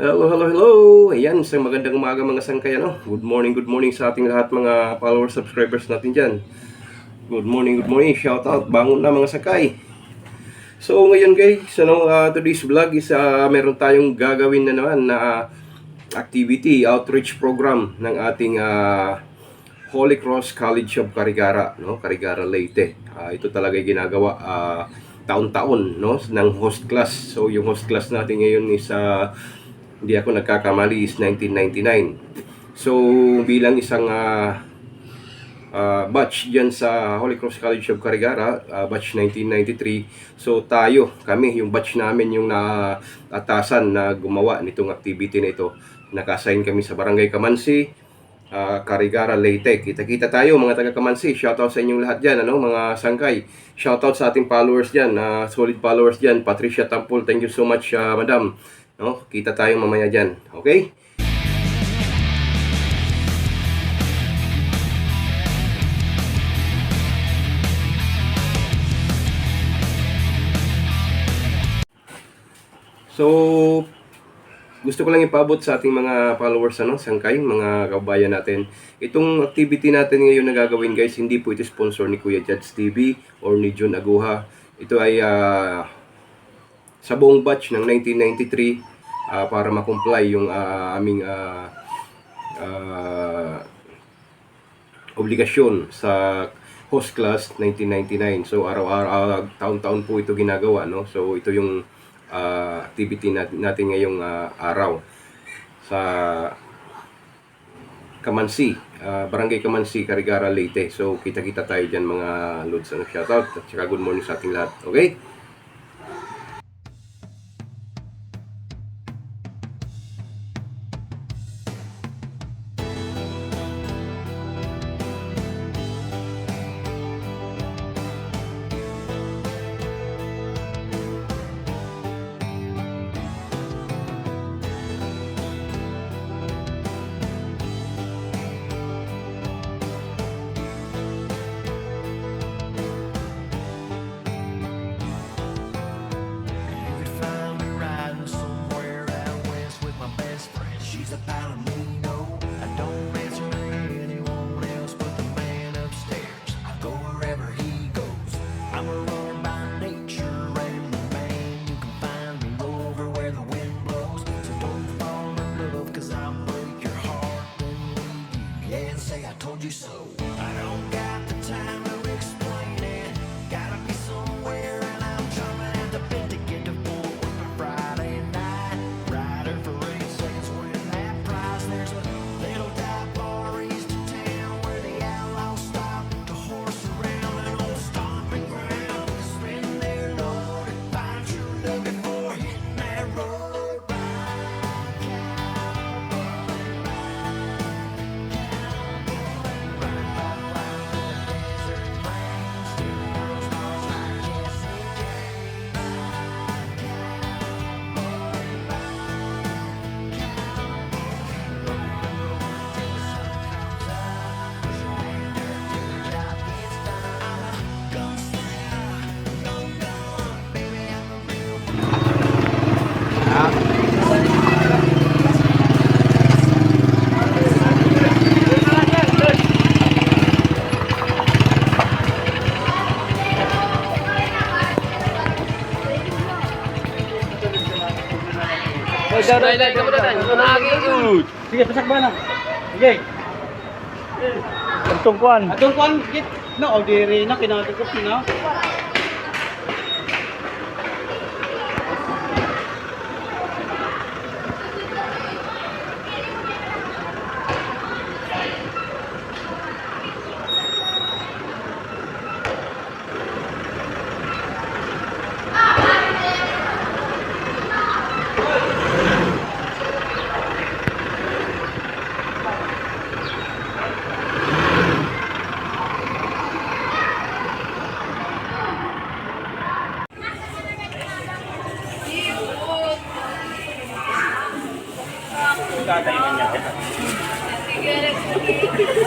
Hello, hello, hello! Ayan, sa magandang umaga mga sangkay, ano? Good morning, good morning sa ating lahat mga followers, subscribers natin dyan. Good morning, good morning, shout out, bangon na mga sangkay. So ngayon guys, ano, uh, today's vlog is uh, meron tayong gagawin na naman na uh, activity, outreach program ng ating uh, Holy Cross College of Carigara, no? Carigara Leyte. Ah, ito talaga yung ginagawa ah, taon-taon, no? Ng host class. So yung host class natin ngayon is ah, hindi ako nagkakamali is 1999. So bilang isang ah, ah, batch diyan sa Holy Cross College of Carigara, ah, batch 1993. So tayo, kami, yung batch namin yung naatasan na gumawa nitong activity na ito. Nakasign kami sa Barangay Kamansi, ah, Carigara, Leyte. Kita-kita tayo mga taga Kamansi. Shoutout sa inyong lahat diyan, ano, mga sangkay. Shoutout sa ating followers diyan, na solid followers diyan. Patricia Tampul, thank you so much, ah, madam. No, kita tayo mamaya diyan. Okay? So, gusto ko lang ipaabot sa ating mga followers, ano, sangkay, mga kababayan natin. Itong activity natin ngayon na gagawin guys, hindi po ito sponsor ni Kuya Judge TV or ni John Aguha. Ito ay ah, sa buong batch ng 1993 ah, para makomply yung ah, aming ah, ah, obligasyon sa host class 1999. So araw-araw, ah, taon-taon po ito ginagawa, no? So ito yung ah, activity natin, ngayong ah, araw sa Kamansi, ah, Barangay Kamansi, Carigara, Leyte. So kita-kita tayo diyan mga lods ng shoutout at saka good morning sa ating lahat. Okay? Highlight ka mo na tayo. Nakakiyod. Sige, pasak ba na? Sige. Atong kuan. Atong kuan git no o diri na kinadagop na.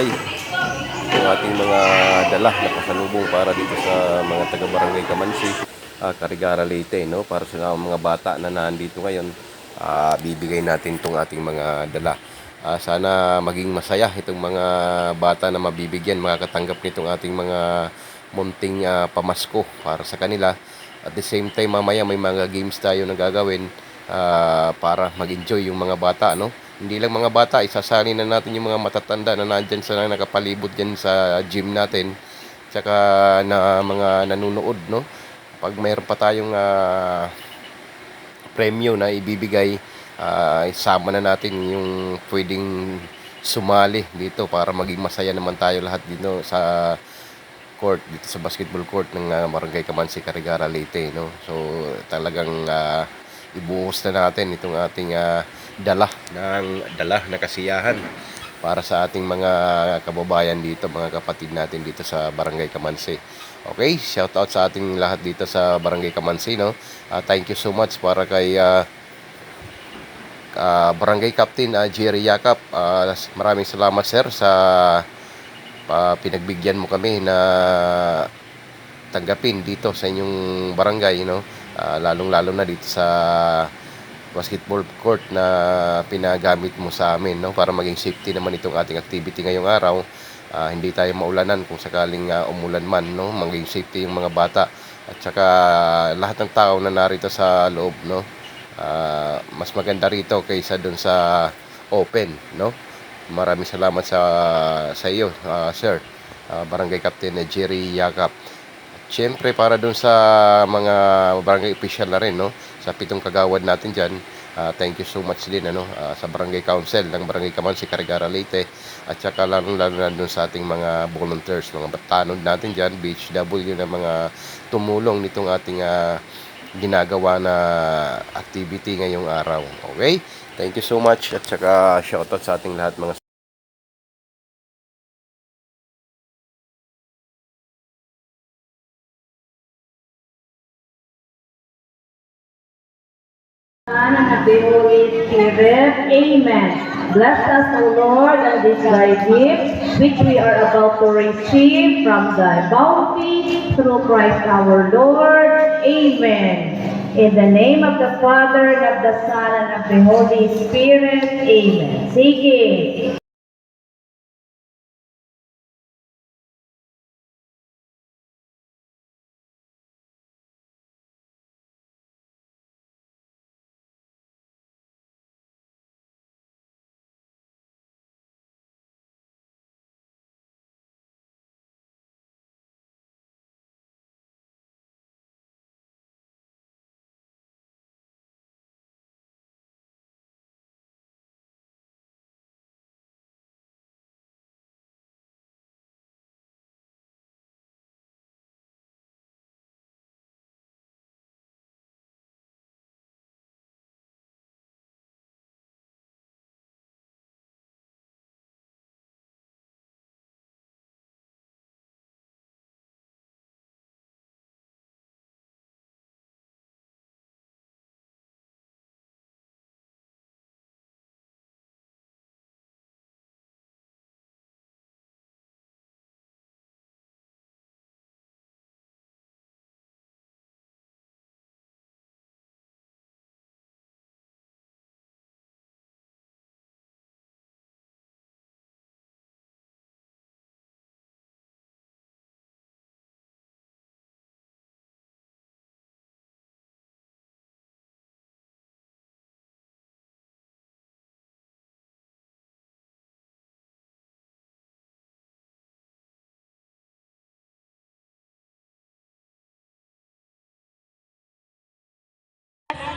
mamimigay ng ating mga dala na pasalubong para dito sa mga taga-barangay Kamansi, ah, Carigara Leyte, no? Para sa mga bata na nandito ngayon, ah, bibigay natin itong ating mga dala. Ah, sana maging masaya itong mga bata na mabibigyan, makakatanggap nitong ating mga munting ah, pamasko para sa kanila. At the same time, mamaya may mga games tayo na gagawin ah, para mag-enjoy yung mga bata, no? Hindi lang mga bata, isasali na natin yung mga matatanda na nandyan sa nakapalibot dyan sa gym natin. Tsaka na mga nanonood, no? Pag mayroon pa tayong ah, premyo na ibibigay, ah, isama na natin yung pwedeng sumali dito para maging masaya naman tayo lahat dito sa court dito sa basketball court ng ah, Barangay Kamansi Carigara Leyte no so talagang ah, ibuhos na natin itong ating ah, dala ng dala na kasiyahan para sa ating mga kababayan dito mga kapatid natin dito sa Barangay Kamansi okay shout out sa ating lahat dito sa Barangay Kamansi no? Ah, thank you so much para kay ah, ah, Barangay Captain ah, Jerry Yakap. Ah, maraming salamat sir sa pa pinagbigyan mo kami na tanggapin dito sa inyong barangay no? Ah, lalong-lalo na dito sa basketball court na pinagamit mo sa amin no para maging safety naman itong ating activity ngayong araw Ah, hindi tayo maulanan kung sakaling ah, umulan man no maging safety yung mga bata at saka lahat ng tao na narito sa loob no Ah, mas maganda rito kaysa doon sa open no Maraming salamat sa sa iyo, ah, sir. Ah, Barangay Captain Jerry Yakap. Siyempre para dun sa mga barangay official na rin, no? Sa pitong kagawad natin diyan. thank you so much din ano ah, sa Barangay Council ng Barangay Kamansi Carigara Leyte at saka lalong lalo na dun sa ating mga volunteers, mga batanod natin diyan, BHW na mga tumulong nitong ating ah, ginagawa na activity ngayong araw. Okay? Thank you so much at saka shoutout sa ating lahat mga and the Holy Spirit. Amen. Bless us, O Lord, and this thy gift, which we are about to receive from thy bounty through Christ our Lord. Amen. In the name of the Father, and of the Son, and of the Holy Spirit. Amen. Sige.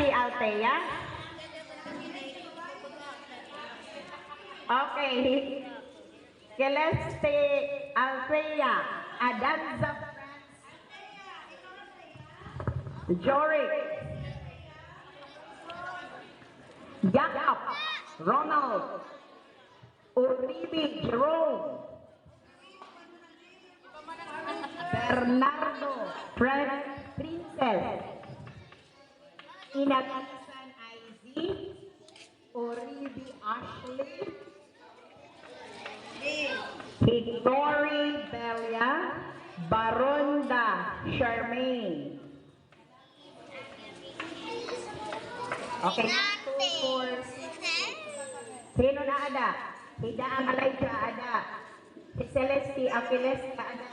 Si Althea? Okay. Celeste Althea Adanza Jory Jacob Ronald Uribe Jerome Bernardo Fred Princess Inagalisan IZ, Oribi Ashley. Hickory Belia. Baronda Charmaine. Okay. Sino na ada? Hida Elijah ada. Si Celeste Aquiles ada.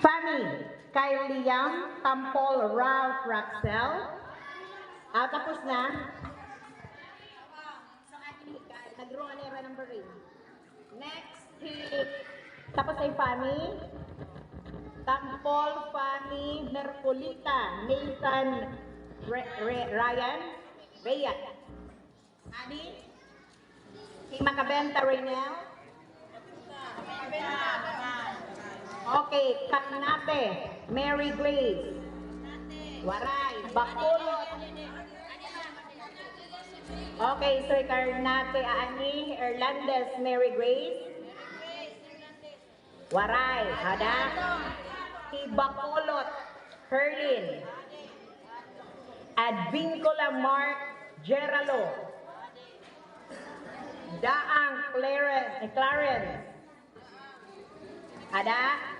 Fami, kay Liam Tampol Ralph Raxel. Ah, tapos na. So, akin, nag-draw na yung number ring. Next, si, tapos ay Fami. Tampol, Fami, Mercolita, Nathan, Re, Re, Ryan, Rhea. Ani? Si Macabenta Raynel? Okay, Kaknate, Mary Glaze. Waray, Bacolot. Okay, so Karnate, Ani, Erlandes, Mary Grace. Waray, Hada. Si Bacolot, Herlin. Advincula Mark Geralo. Daang Clarence, Clarence. Ada?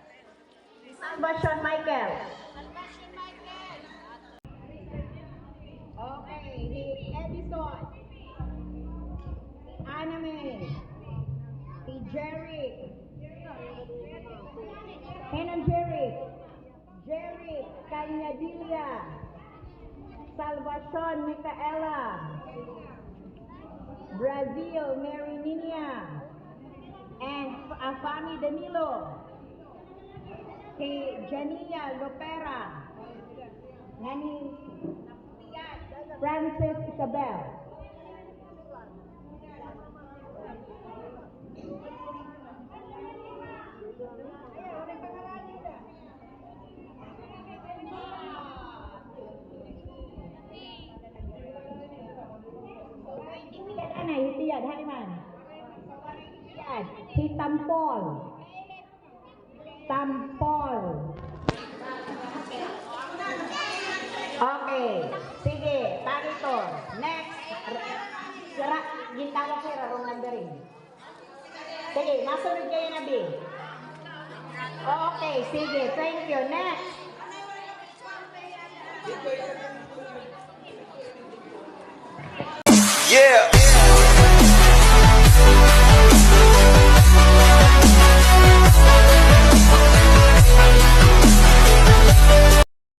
Salvacion Michael. Okay, si Edison. Anime. Si Jerry. Henon Jerry. Jerry Cañadilla. Salvacion Micaela. Brazil Mary Nina and Afani Danilo, kay Jania Lopera, Nani? Francis Isabel. Itiyad ana, itiyad, haliman. Yan, si Tampol. Tampol. Okay, sige, parito. Next. Sira, gintawag ko yung wrong numbering. Sige, masunod kayo na, B. Okay, sige, thank you. Next. Yeah.